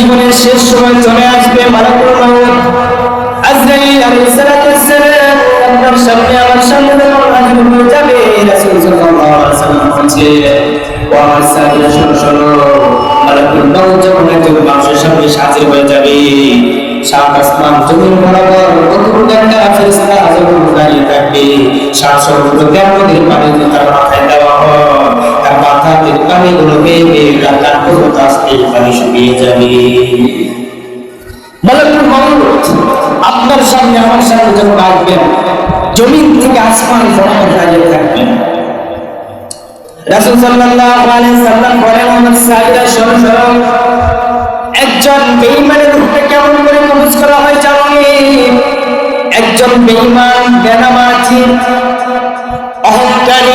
জীবনের শেষ সময় চলে আসবে মাথায় দেওয়া মালাকুল মাউত আপনার সামনে আমার সামনে যখন আসবেন, জমিন থেকে আসমান দাঁড়িয়ে থাকবেন। একজন বেঈমানের রূপে কেমন করে কবজ করা হয় জানি একজন বেঈমান বেনামাজি, অহংকারী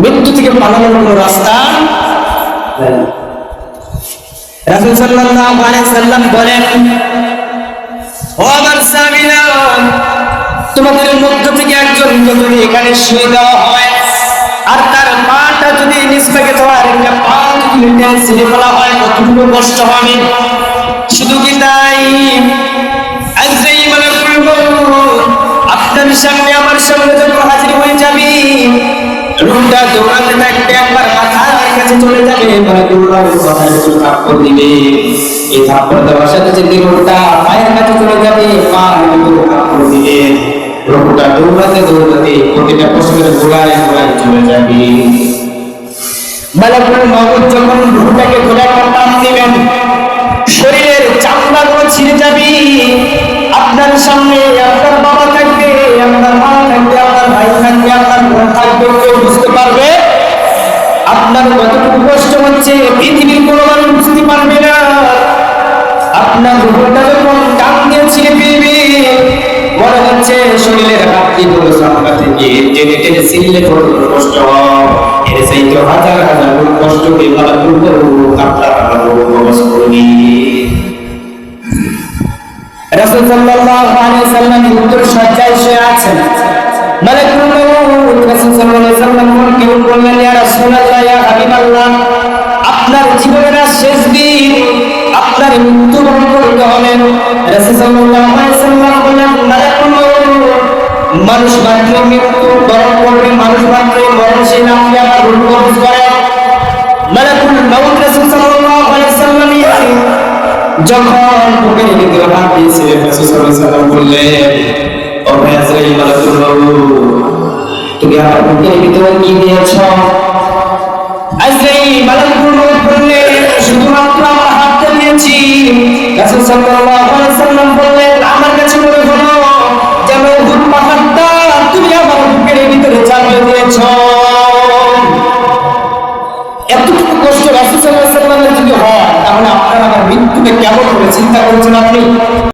মৃত্যু থেকে পালানোর কোনো রাস্তা। রাসূল সাল্লাল্লাহু আলাইহি সাল্লাম বলেন, ও তোমাদের মধ্য থেকে একজনকে যদি এখানে শুয়ে দেওয়া হয়, আর তার পাটা যদি নিষ্পাকে দেওয়া আর একটা পা যদি ছিঁড়ে ফেলা হয় কতটুকু কষ্ট হবে শুধু কি তাই আজরাইল মালাকুল আপনার সামনে, আমার সামনে রুমটা দৌড়াতে থাকবে একবার মাথার কাছে চলে যাবে মালাকুল মউত মাথায় একটু থাপ্পড় দিবে। এই থাপ্পড় দেওয়ার সাথে যে দেহটা পায়ের কাছে চলে যাবে, পা ভিতরে থাপ্পড় দিবে। রুমটা দৌড়াতে দৌড়াতে প্রতিটা প্রশ্নের গোড়ায় গোড়ায় চলে যাবে। মালাকুল মউত যখন রুহটাকে গোলা টান দিবেন, শরীরের চামড়াগুলো ছিঁড়ে যাবে। আপনার সামনে আপনার বাবা থাকবে আপনার মা থাকবে আপনার ভাই থাকবে আপনার বোন থাকবে কেউ বুঝতে পারবে আপনার কতটুকু কষ্ট হচ্ছে পৃথিবীর কোনো মানুষ বুঝতে পারবে না। আপনার রূপটা যখন টান দিয়ে ছিঁড়ে মনে হচ্ছে শরীরের হাতটি গুলো চামড়া থেকে। টেনে টেনে ছিঁড়লে কত কষ্ট এর চাইতে হাজার হাজার গুণ কষ্টকে ভালো করব আপনার কবচ করবি রাসূল সাল্লাল্লাহু আলাইহি সাল্লাম উত্তর সজ্জায় শুয়ে আছেন। মালাকুল কেউ বললেন আপনার জীবনের শেষ দিন আপনার মৃত্যু বরণ করতে হলেন মানুষ মাত্র মৃত্যু বরণ করবে, মানুষ মাত্র মরণশীল আপনি আমার রূপ কবজ করেন মালাকুল মউত রাসূল সাল্লাল্লাহু আলাইহি সাল্লাম যখন বুকের ভিতরে হাত দিয়েছিলেন, রাসূল সাল্লাল্লাহু আলাইহি সাল্লাম বললেন ও ভাই আজরাইল মালাকুল মউত তুমি আমার বুকের ভিতরে কি দিয়েছ আজরাইল মালাকুল বললেন শুধুমাত্র আমার হাতটা দিয়েছি। রাসূল সাল্লাল্লাহু আলাইহি সাল্লাম বললেন, আমার কাছে মনে হলো যেন উহুদ পাহাড়টা তুমি আমার বুকের ভিতরে চাপিয়ে দিয়েছ। এতটুকু কষ্ট রাসূল সাল্লাল্লাহু আলাইহি সাল্লামের যদি হয়, তাহলে আপনার আমার মৃত্যুকে কেমন করে চিন্তা করছেন আপনি?